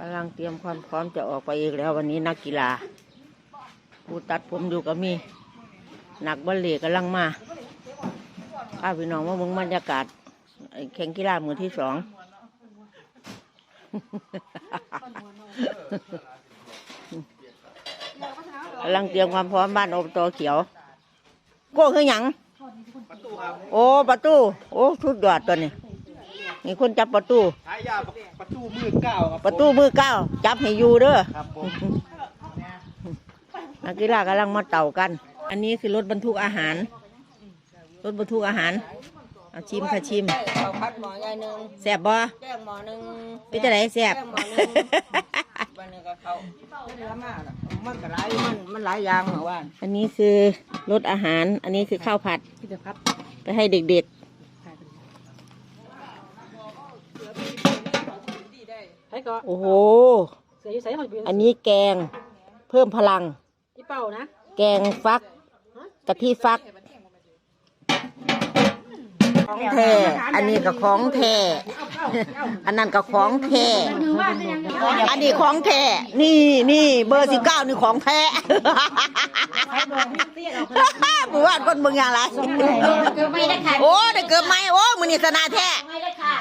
กำลังเตรียมความพร้อมจะออกไปอีกแล้ววันนี้นักกีฬาผู้ตัดผมอยู่ก็มีนักบอลเล่กำลังมาข้าพี่น้องว่ามึงบรรยากาศแข่งกีฬามือที่สองกำลังเตรียมความพร้อมบ้านอบตเขียว โก้คือหยัง โอ้ประตู โอ้ชุดยอดตัวนี้ มีคนจับประตู ฉายาประตูมือเก้าครับประตูมือเก้าจับให้อยู่เด้อ ครับผมนักกีฬากำลังมาเต่ากัน อันนี้คือรถบรรทุกอาหาร รถบรรทุกอาหาร เอาชิมค่ะชิมข้าวผัดหมอใหญ่หนึ่งแซ่บบ่แก้งหมอหนึ่งเป็นจะไหนแซ่บ แก้งหมอหนึ่งวันนี้ก็เขาเนื้อมากน่ะมันก็หลายมันมันหลายอย่างเหมือนว่าอันนี้คือรถอาหาร อันนี้คือข้าวผัดไปให้เด็ก ให้ ก็ๆโอ้โห เสียอยู่ใส่หอยเบียอันนี้แกงเพิ่มพลัง อีเป่านะแกงฟักกะทิฟักของแท้อันนี้ก็ของแท้อันนั้นก็ของแท้อันนี้ของแท้นี่นี่เบอร์สิบเก้านี่ของแท้บุว่าคนเมืองอย่างไรโอ้ได้เกือบไหมโอ้มือนี่สนาแท้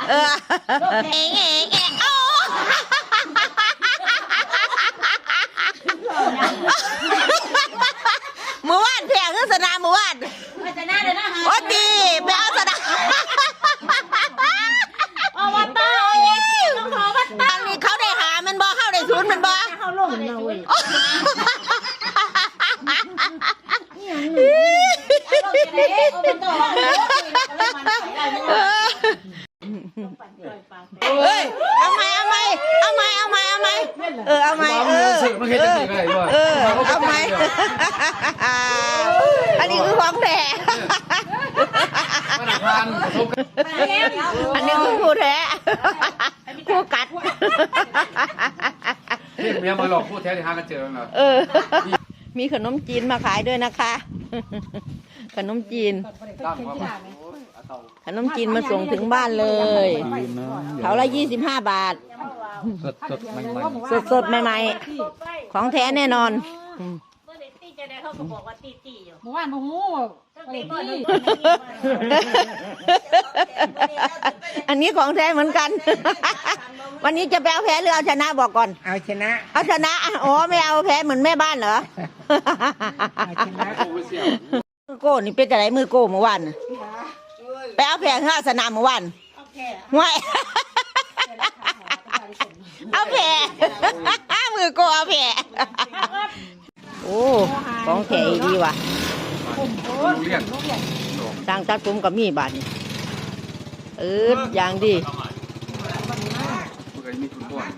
เออเอ๋เอ๋เอ๋โอ้เมื่อวานแพ้คือสนามเมื่อวานโอ้ดีไปเอาสนามเอาวัดบ้าเอาเองต้องขอวัดบ้าอันนี้เขาได้หามันบ่เข้าได้ศูนย์มันบ่ เข้าเว้ยเฮ้ยเอาไหมเอาไหมเอาไหมเอาไหมเอาไหมเออเอาไหมเออเห็นจะสิอเออเอาไหมอันนี้คือของแท้อันนี้คือคู่แท้คู่กัด เรียกเมียมาหลอกพูดแท้ที่หากันเจอแล้วเหรอเออ มีขนมจีนมาขายด้วยนะคะ ขนมจีน ตั้งว่าขนมจีนมาส่งถึงบ้านเลย เขาละยี่สิบห้าบาท สดสดใหม่สดสดๆใหม่ๆ ของแท้แน่นอนอืมเมื่อวานโอ้โหอะไรที่อันนี้ของแท้เหมือนกัน วันนี้จะไปเอาแพ้หรือเอาชนะบอกก่อน เอาชนะ เอาชนะอะอ๋อไม่เอาแพ้เหมือนแม่บ้านเหรอมือโก้นี่เป็นอะไรมือโก้เมื่อวานน่ะไปเอาแพ้ข้าสนามเมื่อวานห่วยเอาแพ้มือโก้เอาแพ้โอ้ของแท้อีดีว่ะๆเรียนสร้างตัดผมกับมีบาทนี่เอออย่างดี เพื่อมีทุนบ้วน